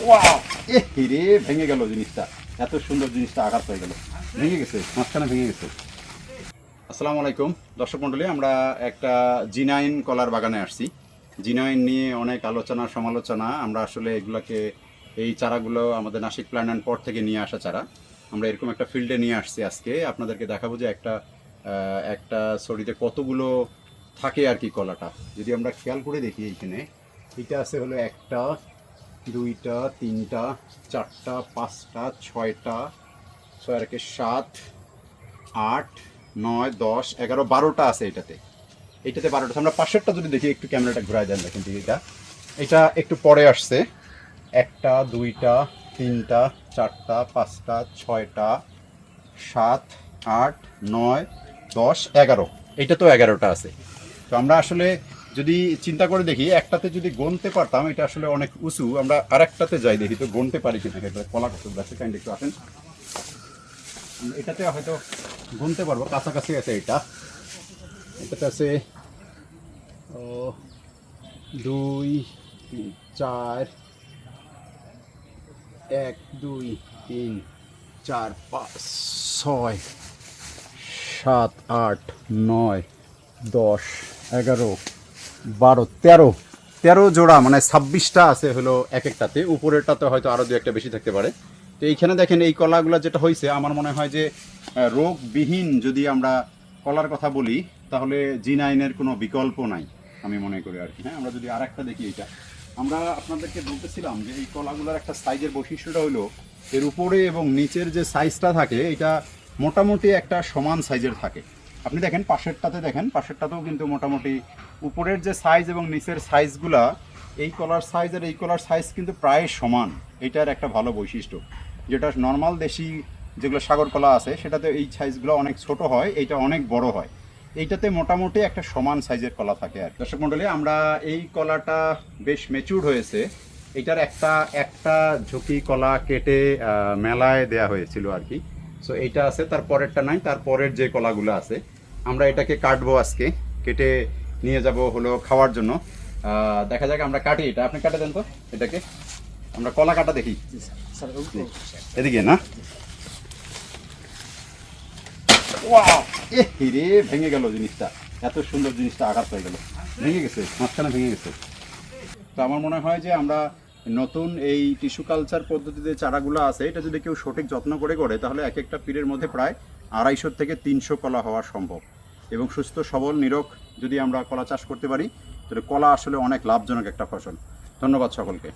এ হিরে ভেঙে গেল জিনিসটা। এত সুন্দর জিনিসটা আঘাত হয়ে গেল। ভেঙে গেছে, মাঝখানে ভেঙে গেছে। আসসালামু আলাইকুম। দর্শক মণ্ডলী, আমরা একটা জিনাইন কলার বাগানে আসছি। জিনাইন নিয়ে অনেক আলোচনা, সমালোচনা। আমরা আসলে এগুলাকে, এই চারাগুলো আমাদের নাসিক প্ল্যান অ্যান্ড পর থেকে নিয়ে আসা চারা। আমরা এরকম একটা ফিল্ডে নিয়ে আসছি আজকে। আপনাদেরকে দেখাবো যে একটা একটা সরিতে কতগুলো থাকে আর কি কলাটা। যদি আমরা খেয়াল করে দেখি এইখানে, এটা আছে হলো একটা দুইটা, তিনটা, চারটা, পাঁচটা, ছয়টা, ছয় আর সাত, আট, নয়, দশ, এগারো, বারোটা আছে এটাতে। এটাতে বারোটা আমরা পাশেরটা যদি দেখি, একটু ক্যামেরাটা ঘুরাই দেন দেখেন এটা। এটা একটু পরে আসছে। একটা, দুইটা, তিনটা, চারটা, পাঁচটা, ছয়টা, সাত, আট, নয়, দশ, এগারো। এটা তো এগারোটা আছে। তো আমরা আসলে যদি চিন্তা করে দেখি একটাতে যদি গনতে পারতাম এটা আসলে অনেক উঁচু আমরা আরেকটাতে যাই দেখি তো গনতে পারি কিনা? এটা কলা কত গাছে কাইন্ড একটু আসেন। এটাতে হয়তো গুনতে পারব কাছাকাছি আছে এটা। এটাতে আছে দুই তিন, চার এক দুই তিন চার পাঁচ ছয় সাত আট নয় দশ এগারো বারো, তেরো। তেরো জোড়া মানে ছাব্বিশটা আছে হলো এক একটাতে। উপরেরটাতে হয়তো আরও দু একটা বেশি থাকতে পারে। তো এইখানে দেখেন, এই কলাগুলো যেটা হয়েছে আমার মনে হয় যে রোগবিহীন যদি আমরা কলার কথা বলি, তাহলে জি নাইনের কোনো বিকল্প নাই, আমি মনে করি আর কি। হ্যাঁ আমরা যদি আর একটা দেখি এটা আমরা আপনাদেরকে বলতেছিলাম যে, এই কলাগুলোর একটা সাইজের বৈশিষ্ট্যটা হলো এর উপরে এবং নিচের যে সাইজটা থাকে, এটা মোটামুটি একটা সমান সাইজের থাকে। আপনি দেখেন, পাশেরটাতে দেখেন, পাশেরটাতেও কিন্তু মোটামুটি উপরের যে সাইজ এবং নিচের সাইজগুলা এই কলার সাইজ আর এই কলার সাইজ কিন্তু প্রায় সমান। এটার একটা ভালো বৈশিষ্ট্য। যেটা নর্মাল দেশি যেগুলো সাগর কলা আছে, সেটাতে এই সাইজগুলো অনেক ছোট হয়, এইটা অনেক বড় হয়। এইটাতে মোটামুটি একটা সমান সাইজের কলা থাকে আর। দর্শক মণ্ডলী, আমরা এই কলাটা বেশ মেচুর হয়েছে। এটার একটা একটা ঝুঁকি কলা কেটে মেলায় দেয়া হয়েছিল আর কি। সো এইটা আছে তার পরেরটা নাই তার পরের যে কলাগুলো আছে আমরা এটাকে কাটবো আজকে কেটে নিয়ে যাব হলো খাওয়ার জন্য। দেখা যাক আমরা কাটি এটা। আপনি কাটে দেন তো এটাকে। আমরা কলা কাটা দেখি। এদিকে না। হিরে ভেঙে গেল জিনিসটা। এত সুন্দর জিনিসটা আঘাত হয়ে গেল। ভেঙে গেছে মাঝখানে ভেঙে গেছে। তো আমার মনে হয় যে আমরা নতুন এই টিস্যু কালচার পদ্ধতিতে চারাগুলো আছে, এটা যদি কেউ সঠিক যত্ন করে করে, তাহলে এক একটা পীরের মধ্যে প্রায় আড়াইশো থেকে তিনশো কলা হওয়া সম্ভব। এবং সুস্থ, সবল, নিরোগ যদি আমরা কলা চাষ করতে পারি, তাহলে কলা আসলে অনেক লাভজনক একটা ফসল। ধন্যবাদ সকলকে।